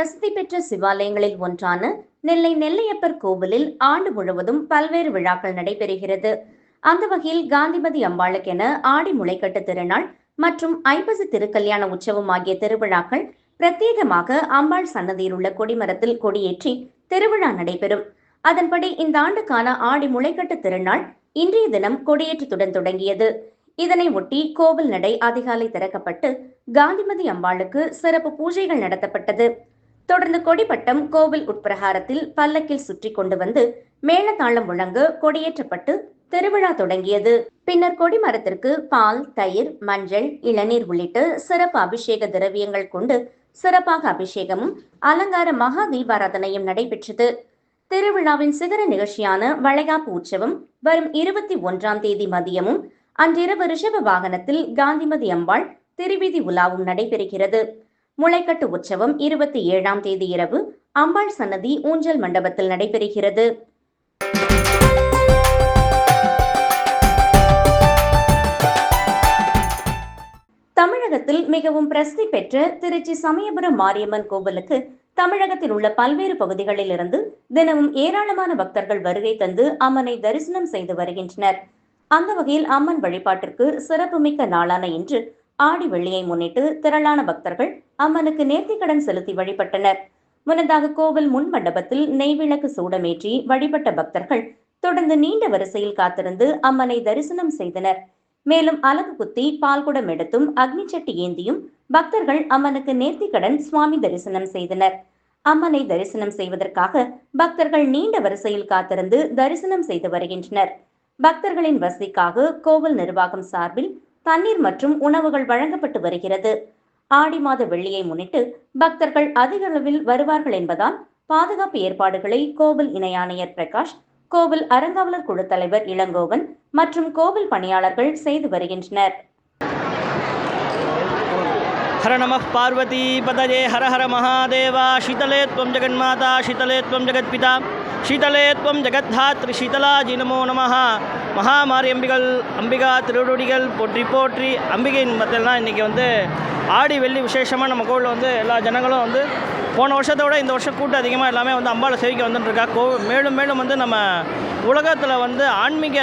பிரசித்தி பெற்ற சிவாலயங்களில் ஒன்றான நெல்லை நெல்லையப்பர் கோவிலில் ஆண்டு முழுவதும் பல்வேறு விழாக்கள் நடைபெறுகிறது. அந்த வகையில் காந்திமதி அம்பாளுக்கென ஆடி முளைக்கட்டு திருநாள் மற்றும் ஐப்பசி திருக்கல்யாண உற்சவம் ஆகிய திருவிழாக்கள் பிரத்யேகமாக அம்பாள் சன்னதியில் உள்ள கொடிமரத்தில் கொடியேற்றி திருவிழா நடைபெறும். அதன்படி இந்த ஆண்டுக்கான ஆடி முளைக்கட்டு திருநாள் இன்றைய தினம் கொடியேற்றத்துடன் தொடங்கியது. இதனை ஒட்டி கோவில் நடை அதிகாலை திறக்கப்பட்டு காந்திமதி அம்பாளுக்கு சிறப்பு பூஜைகள் நடத்தப்பட்டது. தொடர்ந்து கொடிப்பட்டம் கோவில் உட்பிரகாரத்தில் பல்லக்கில் சுற்றி கொண்டு வந்து மேளதாளம் முழங்க கொடியேற்றப்பட்டு திருவிழா தொடங்கியது. பின்னர் கொடிமரத்திற்கு பால் தயிர் மஞ்சள் இளநீர் உள்ளிட்ட சிறப்பு அபிஷேக திரவியங்கள் கொண்டு சிறப்பாக அபிஷேகமும் அலங்கார மகா தீபாராதனையும் நடைபெற்றது. திருவிழாவின் சிகர நிகழ்ச்சியான வளைகாப்பு உற்சவம் வரும் இருபத்தி ஒன்றாம் தேதி மதியமும் அன்றிரவு ரிஷப வாகனத்தில் காந்திமதி அம்பாள் திருவீதி உலாவும் நடைபெறுகிறது. முளைக்கட்டு உற்சவம் இருபத்தி ஏழாம் தேதி இரவு அம்பாள் சன்னதி ஊஞ்சல் மண்டபத்தில் நடைபெறுகிறது. தமிழகத்தில் மிகவும் பிரசித்தி பெற்ற திருச்சி சமயபுரம் மாரியம்மன் கோவிலுக்கு தமிழகத்தில் உள்ள பல்வேறு பகுதிகளில் இருந்து தினமும் ஏராளமான பக்தர்கள் வருகை தந்து அம்மனை தரிசனம் செய்து வருகின்றனர். அந்த வகையில் அம்மன் வழிபாட்டிற்கு சிறப்புமிக்க நாளான இன்று ஆடி வெள்ளியை முன்னிட்டு திரளான பக்தர்கள் அம்மனுக்கு நேர்த்திக்கடன் செலுத்தி வழிபட்டனர். முன்னதாக கோவில் முன் மண்டபத்தில் நெய்விளக்கு சூடமேற்றி வழிபட்ட பக்தர்கள் தொடர்ந்து நீண்ட வரிசையில் காத்திருந்து அம்மனை தரிசனம் செய்தனர். மேலும் அலகு குத்தி பால்குடம் எடுத்தும் அக்னி சட்டி ஏந்தியும் பக்தர்கள் அம்மனுக்கு நேர்த்திக்கடன் சுவாமி தரிசனம் செய்தனர். அம்மனை தரிசனம் செய்வதற்காக பக்தர்கள் நீண்ட வரிசையில் காத்திருந்து தரிசனம் செய்து வருகின்றனர். பக்தர்களின் வசதிக்காக கோவில் நிர்வாகம் சார்பில் தண்ணீர் மற்றும் உணவுகள் வழங்கப்பட்டு வருகிறது. ஆடி மாத வெள்ளியை முன்னிட்டு பக்தர்கள் அதிக அளவில் வருவார்கள் என்பதால் பாதுகாப்பு ஏற்பாடுகளை கோவில் இணை ஆணையர் பிரகாஷ் கோவில் அறங்காவலர் குழு தலைவர் இளங்கோவன் மற்றும் கோவில் பணியாளர்கள் செய்து வருகின்றனர். हर नमः पार्वती पदजे हर हर महादेवा शीतले त्वं जगन्माता शीतले त्वं जगत्पिता शीतले त्वं जगद्धात्री शीतलाजी நமோ नमः மகாமாரி அம்பிகள் அம்பிகா திருவடிகள் போற்றி போற்றி அம்பிகையின் பார்த்தீங்கன்னா இன்றைக்கி வந்து ஆடி வெள்ளி விசேஷமாக நம்ம கோவிலில் வந்து எல்லா ஜனங்களும் வந்து போன வருஷத்தை விட இந்த வருஷம் கூட்டம் அதிகமாக எல்லாமே வந்து அம்பாளை சேவிக்க வந்துட்டுருக்கா. கோ மேலும் மேலும் வந்து நம்ம உலகத்தில் வந்து ஆன்மீக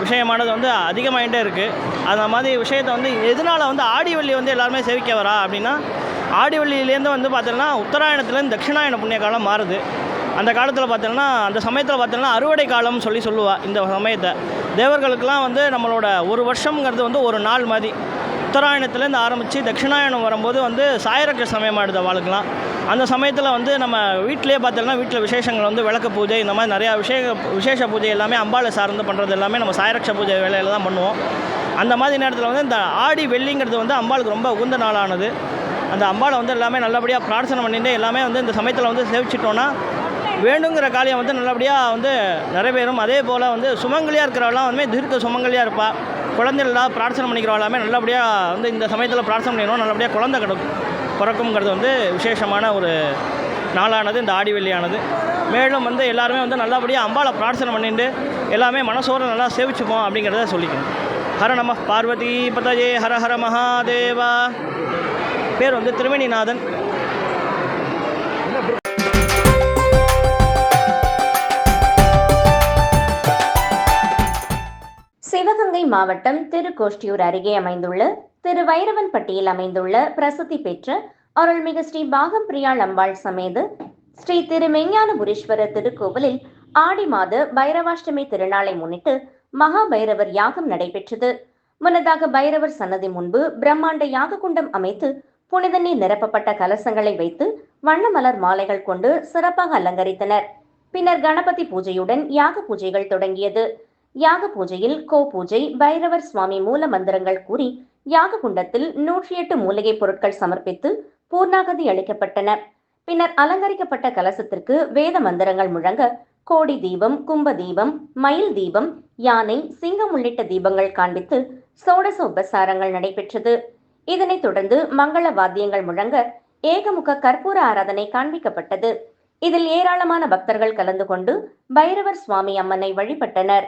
விஷயமானது வந்து அதிகமாகிட்டே இருக்குது அந்த மாதிரி விஷயத்தை வந்து எதனால் வந்து ஆடி வெள்ளி வந்து எல்லாருமே சேவிக்க வரா அப்படின்னா ஆடிவெள்ளியிலேருந்து வந்து பார்த்தீங்கன்னா உத்தராயணத்துலேருந்து தட்சிணாயன புண்ணிய காலம் மாறுது. அந்த காலத்தில் பார்த்தீங்கன்னா அந்த சமயத்தில் பார்த்தீங்கன்னா அறுவடை காலம்னு சொல்லி சொல்லுவாள் இந்த சமயத்தை. தேவர்களுக்கெல்லாம் வந்து நம்மளோட ஒரு வருஷங்கிறது வந்து ஒரு நாள் மாதிரி. உத்தராயணத்துலேருந்து ஆரம்பித்து தட்சிணாயணம் வரும்போது வந்து சாயரக்க சமயமாடுது வாழ்க்கலாம். அந்த சமயத்தில் வந்து நம்ம வீட்டிலேயே பார்த்தோம்னா வீட்டில் விசேஷங்கள் வந்து விளக்கு பூஜை இந்த மாதிரி நிறையா விசேஷ விசேஷ பூஜை எல்லாமே அம்பாளை சார்ந்து பண்ணுறது எல்லாமே நம்ம சாயரக்ஷ பூஜை வேலையில் தான் பண்ணுவோம். அந்த மாதிரி நேரத்தில் வந்து இந்த ஆடி வெள்ளிங்கிறது வந்து அம்பாளுக்கு ரொம்ப உகுந்த நாளானது. அந்த அம்பாளை வந்து எல்லாமே நல்லபடியாக பிரார்த்தனை பண்ணிட்டு எல்லாமே வந்து இந்த சமயத்தில் வந்து சேவிச்சிட்டோன்னா வேணுங்கிற காரியம் வந்து நல்லபடியாக வந்து நிறைவேறும். அதே போல் வந்து சுமங்கலியாக இருக்கிறவெல்லாம் வந்து தீர்க்க சுமங்கலியாக இருப்பாள் குழந்தைகளாக பிரார்த்தனை பண்ணிக்கிறவெல்லாமே நல்லபடியாக வந்து இந்த சமயத்தில் பிரார்த்தனை பண்ணிக்கணும். நல்லபடியாக குழந்தை கிடக்கும் பிறக்குங்கிறது வந்து விசேஷமான ஒரு நாளானது இந்த ஆடி வெள்ளியானது. மேலும் வந்து எல்லாருமே வந்து நல்லபடியாக அம்பாளை பிரார்த்தனை பண்ணிட்டு எல்லாமே மனசோடு நல்லா சேவிச்சுப்போம் அப்படிங்கிறத சொல்லிக்கணும். ஹர நம பார்வதி பதஜே ஹர ஹர மகாதேவா. பேர் வந்து திருமணிநாதன். சிவகங்கை மாவட்டம் திருக்கோஷ்டியூர் அருகே அமைந்துள்ள திரு வைரவன்பட்டியில் அமைந்துள்ள பிரசித்தி பெற்ற அருள்மிகு ஸ்ரீ பாகம் பிரியாள் அம்பாள் சமேது ஸ்ரீ திரு மெஞ்ஞானபுரீஸ்வரர் திருக்கோவிலில் ஆடி மாத பைரவாஷ்டமி திருநாளை முன்னிட்டு மகா பைரவர் யாகம் நடைபெற்றது. முன்னதாக பைரவர் சன்னதி முன்பு பிரம்மாண்ட யாக குண்டம் அமைத்து புனித நீர் நிரப்பப்பட்ட கலசங்களை வைத்து வண்ணமலர் மாலைகள் கொண்டு சிறப்பாக அலங்கரித்தனர். பின்னர் கணபதி பூஜையுடன் யாக பூஜைகள் தொடங்கியது. யாக பூஜையில் கோ பூஜை பைரவர் சுவாமி மூல மந்திரங்கள் கூறி யாக குண்டத்தில் நூற்றி எட்டு மூலிகை பொருட்கள் சமர்ப்பித்து பூர்ணாகதி அளிக்கப்பட்டன. பின்னர் அலங்கரிக்கப்பட்ட கலசத்திற்கு வேத மந்திரங்கள் முழங்க கோடி தீபம் கும்ப தீபம் மயில் தீபம் யானை சிங்கம் உள்ளிட்ட தீபங்கள் காண்பித்து சோடச உபசாரங்கள் நடைபெற்றது. இதனைத் தொடர்ந்து மங்கள வாத்தியங்கள் முழங்க ஏகமுக கற்பூர ஆராதனை காண்பிக்கப்பட்டது. இதில் ஏராளமான பக்தர்கள் கலந்து கொண்டு பைரவர் சுவாமி அம்மனை வழிபட்டனர்.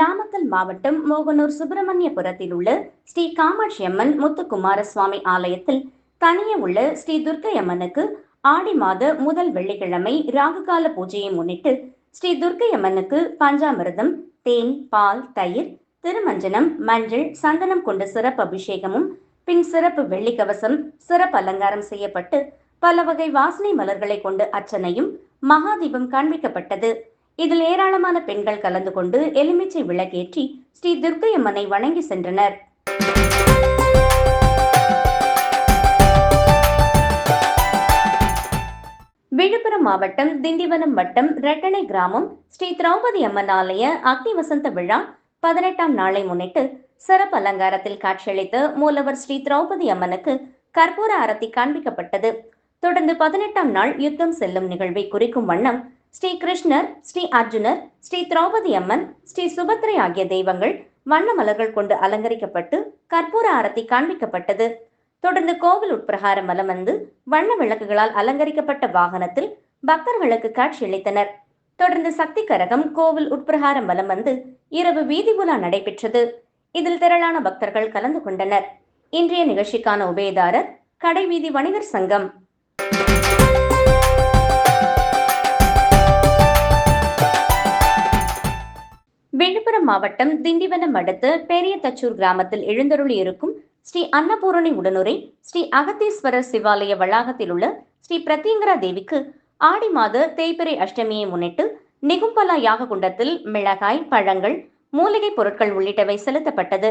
நாமக்கல் மாவட்டம் மோகனூர் சுப்பிரமணியபுரத்தில் உள்ள ஸ்ரீ காமாட்சி அம்மன் முத்துக்குமாரசுவாமி ஆலயத்தில் தனியே உள்ள ஸ்ரீ துர்க்கை அம்மனுக்கு ஆடி மாத முதல் வெள்ளிக்கிழமை ராகுகால பூஜையை முன்னிட்டு ஸ்ரீ துர்க்கை அம்மனுக்கு பஞ்சாமிரதம் தேன் பால் தயிர் திருமஞ்சனம் மஞ்சள் சந்தனம் கொண்ட சிறப்பு அபிஷேகமும் பின் சிறப்பு வெள்ளி கவசம் சிறப்பு அலங்காரம் செய்யப்பட்டு பல வகை வாசனை மலர்களை கொண்டு அர்ச்சனையும் மகாதீபம் காண்பிக்கப்பட்டது. இதில் ஏராளமான பெண்கள் கலந்து கொண்டு எலுமிச்சை விளக்கேற்றி ஸ்ரீ துர்க்கை அம்மனை வணங்கி சென்றனர். விழுப்புரம் மாவட்டம் திண்டிவனம் வட்டம் ரெட்டனை கிராமம் ஸ்ரீ திரௌபதி அம்மன் ஆலய அக்னி வசந்த விழா பதினெட்டாம் நாளை முன்னிட்டு சிறப்பு அலங்காரத்தில் காட்சியளித்த மூலவர் ஸ்ரீ திரௌபதி அம்மனுக்கு கற்பூர அரத்தி காண்பிக்கப்பட்டது. தொடர்ந்து பதினெட்டாம் நாள் யுத்தம் செல்லும் நிகழ்வை குறிக்கும் வண்ணம் ஸ்ரீ கிருஷ்ணர் ஸ்ரீ அர்ஜுனர் ஸ்ரீ திரௌபதி அம்மன் ஸ்ரீ சுபத்ரை ஆகிய தெய்வங்கள் வண்ண மலர்கள் கொண்டு அலங்கரிக்கப்பட்டு கற்பூர ஆரத்தி காண்பிக்கப்பட்டது. தொடர்ந்து கோவில் உட்பிரகாரம் வலம் வந்து வண்ண விளக்குகளால் அலங்கரிக்கப்பட்ட வாகனத்தில் பக்தர்களுக்கு காட்சியளித்தனர் தொடர்ந்து சக்தி கரகம் கோவில் உட்பிரகாரம் வலம் வந்து இரவு வீதி உலா நடைபெற்றது. இதில் திரளான பக்தர்கள் கலந்து கொண்டனர். இன்றைய நிகழ்ச்சிக்கான உபயதாரர் கடைவீதி வணிகர் சங்கம். விழுப்புரம் மாவட்டம் திண்டிவனம் அடுத்த பெரிய தச்சூர் கிராமத்தில் எழுந்தருளி இருக்கும் ஸ்ரீ அன்னபூரணி உடனுரை ஸ்ரீ அகத்தீஸ்வரர் சிவாலய வளாகத்தில் உள்ள ஸ்ரீ பிரத்யங்கரா தேவிக்கு ஆடி மாத தேய்பிறை அஷ்டமியை முன்னிட்டு நிகும்பலா யாக குண்டத்தில் மிளகாய் பழங்கள் மூலிகை பொருட்கள் உள்ளிட்டவை செலுத்தப்பட்டது.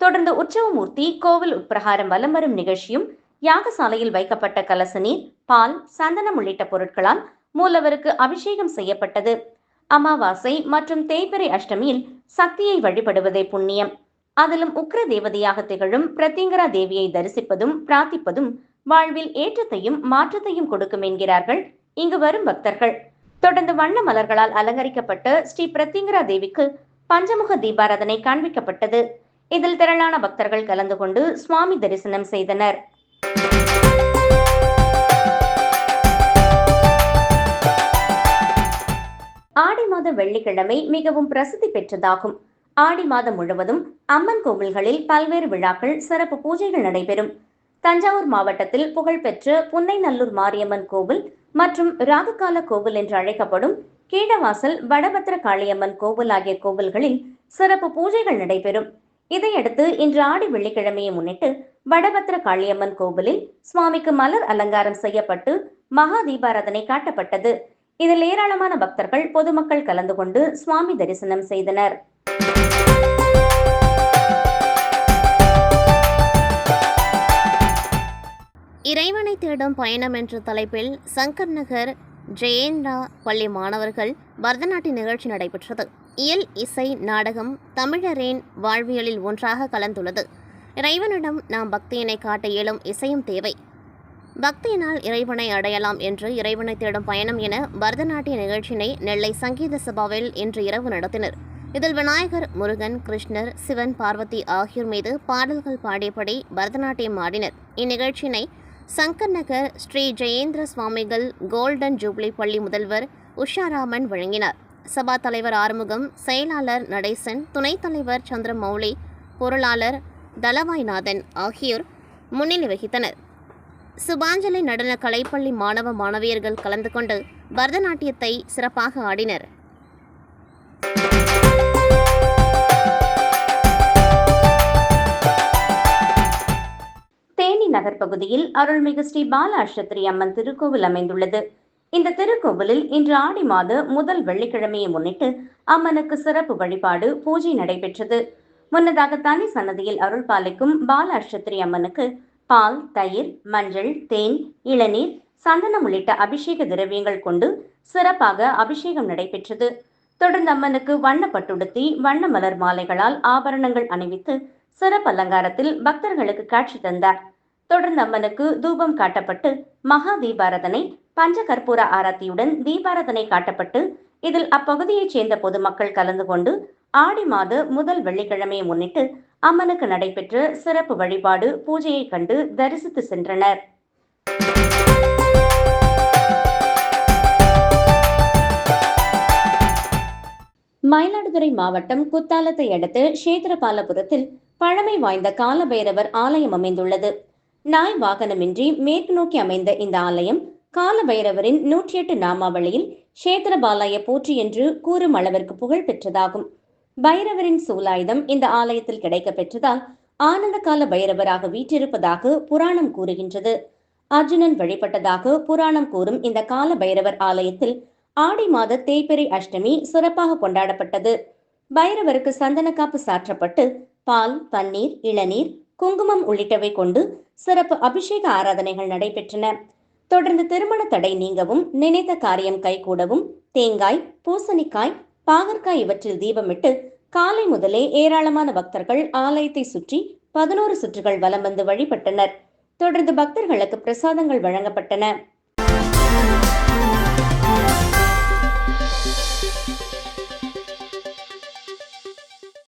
தொடர்ந்து உற்சவமூர்த்தி கோவில் உட்பிரகாரம் வலம் வரும் நிகழ்ச்சியும் யாகசாலையில் வைக்கப்பட்ட கலச நீர் பால் சந்தனம் உள்ளிட்ட பொருட்களால் மூலவருக்கு அபிஷேகம் செய்யப்பட்டது. அமாவாசை மற்றும் தேய்பிறை அஷ்டமியில் சக்தியை வழிபடுவதே புண்ணியம். அதிலும் உக்ர தேவதையாக திகழும் பிரத்திங்கரா தேவியை தரிசிப்பதும் பிரார்த்திப்பதும் வாழ்வில் ஏற்றத்தையும் மாற்றத்தையும் கொடுக்கும் என்கிறார்கள் இங்கு வரும் பக்தர்கள். தொடர்ந்து வண்ண மலர்களால் அலங்கரிக்கப்பட்ட ஸ்ரீ பிரத்திங்கரா தேவிக்கு பஞ்சமுக தீபாராதனை காண்பிக்கப்பட்டது. இதில் திரளான பக்தர்கள் கலந்து கொண்டு சுவாமி தரிசனம் செய்தனர். ஆடி மாத வெள்ளிக்கிழமை மிகவும் பிரசித்தி பெற்றதாகும். ஆடி மாதம் முழுவதும் அம்மன் கோவில்களில் பல்வேறு விழாக்கள் சிறப்பு பூஜைகள் நடைபெறும். தஞ்சாவூர் மாவட்டத்தில் புகழ்பெற்ற புன்னைநல்லூர் மாரியம்மன் கோவில் மற்றும் ராகுகால கோவில் என்று அழைக்கப்படும் கீழவாசல் வடபத்திர காளியம்மன் கோவில் ஆகிய கோவில்களில் சிறப்பு பூஜைகள் நடைபெறும். இதையடுத்து இன்று ஆடி வெள்ளிக்கிழமையை முன்னிட்டு வடபத்திர காளியம்மன் கோவிலில் சுவாமிக்கு மலர் அலங்காரம் செய்யப்பட்டு மகா தீபாராதனை காட்டப்பட்டது. இதில் ஏராளமான பக்தர்கள் பொதுமக்கள் கலந்து கொண்டு சுவாமி தரிசனம் செய்தனர். இறைவனை தேடும் பயணம் என்ற தலைப்பில் சங்கர் நகர் ஜெயேந்திரா பள்ளி மாணவர்கள் பரதநாட்டிய நிகழ்ச்சி நடைபெற்றது. இயல் இசை நாடகம் தமிழரின் வாழ்வியலில் ஒன்றாக கலந்துள்ளது. இறைவனிடம் நாம் பக்தியினை காட்ட இயலும் இசையும் தேவை. பக்தியினால் இறைவனை அடையலாம் என்று இறைவனை தேடும் பயணம் என பரதநாட்டிய நிகழ்ச்சியினை நெல்லை சங்கீத சபாவில் இன்று இரவு நடத்தினர். இதில் விநாயகர் முருகன் கிருஷ்ணர் சிவன் பார்வதி ஆகியோர் மீது பாடல்கள் பாடியபடி பரதநாட்டியம் ஆடினர். இந்நிகழ்ச்சியினை சங்கர் நகர் ஸ்ரீ ஜெயேந்திர சுவாமிகள் கோல்டன் ஜூப்ளி பள்ளி முதல்வர் உஷாராமன் வழங்கினார். சபா தலைவர் ஆறுமுகம் செயலாளர் நடேசன் துணைத் தலைவர் சந்திரமௌலி பொருளாளர் தலவாய்நாதன் ஆகியோர் முன்னிலை வகித்தனர். சுபாஞ்சலி நடன கலைப்பள்ளி மாணவ மாணவியர்கள் கலந்து கொண்டு பரதநாட்டியத்தை சிறப்பாக ஆடினர். தேனி நகர் பகுதியில் அருள்மிகு ஸ்ரீ பால அம்மன் திருக்கோவில் அமைந்துள்ளது. இந்த திருக்கோவிலில் இன்று ஆடி மாத முதல் வெள்ளிக்கிழமையை முன்னிட்டு அம்மனுக்கு சிறப்பு வழிபாடு பூஜை நடைபெற்றது. முன்னதாக தனி சன்னதியில் அருள் பாலிக்கும் பால அம்மனுக்கு பால் தயிர் மஞ்சள் தேன் இளநீர் சந்தனம் உள்ளிட்ட அபிஷேக திரவியங்கள் கொண்டு சிறப்பாக அபிஷேகம் நடைபெற்றது. தொடர்ந்து அம்மனுக்கு வண்ண பட்டுடுத்தி வண்ண மலர் மாலைகளால் ஆபரணங்கள் அணிவித்து சிறப்பு அலங்காரத்தில் பக்தர்களுக்கு காட்சி தந்தார். தொடர்ந்து அம்மனுக்கு தூபம் காட்டப்பட்டு மகா தீபாரதனை பஞ்ச கற்பூர ஆராத்தியுடன் தீபாரதனை காட்டப்பட்டு இதில் அப்பகுதியைச் சேர்ந்த பொதுமக்கள் கலந்து கொண்டு ஆடி மாத முதல் வெள்ளிக்கிழமையை முன்னிட்டு அம்மனுக்கு நடைபெற்ற சிறப்பு வழிபாடு பூஜையை கண்டு தரிசித்து சென்றனர். மயிலாடுதுறை மாவட்டம் குத்தாலத்தை அடுத்து சேத்திரபாலபுரத்தில் பழமை வாய்ந்த காலபைரவர் ஆலயம் அமைந்துள்ளது. நாய் வாகனமின்றி மேற்கு நோக்கி அமைந்த இந்த ஆலயம் காலபைரவரின் நூற்றி எட்டு நாமாவளியில் சேத்திரபாலய போற்றி என்று கூறும் அளவிற்கு புகழ் பெற்றதாகும். பைரவரின் சூலாயுதம் இந்த ஆலயத்தில் கிடைக்க பெற்றதால் ஆனந்த கால பைரவராக வீற்றிருப்பதாக புராணம் கூறுகின்றது. அர்ஜுனன் வழிபட்டதாக புராணம் கூறும் இந்த கால பைரவர் ஆலயத்தில் ஆடி மாத தேய்பிறை அஷ்டமி சிறப்பாக கொண்டாடப்பட்டது. பைரவருக்கு சந்தனக்காப்பு சாற்றப்பட்டு பால் பன்னீர் இளநீர் குங்குமம் உள்ளிட்டவை கொண்டு சிறப்பு அபிஷேக ஆராதனைகள் நடைபெற்றன. தொடர்ந்து திருமண தடை நீங்கவும் நினைத்த காரியம் கைகூடவும் தேங்காய் பூசணிக்காய் பாகற்காய் இவற்றில் தீபமிட்டு காலை முதலே ஏராளமான பக்தர்கள் ஆலயத்தை சுற்றி பதினோரு சுற்றுகள் வலம் வந்து வழிபட்டனர். தொடர்ந்து பக்தர்களுக்கு பிரசாதங்கள் வழங்கப்பட்டன.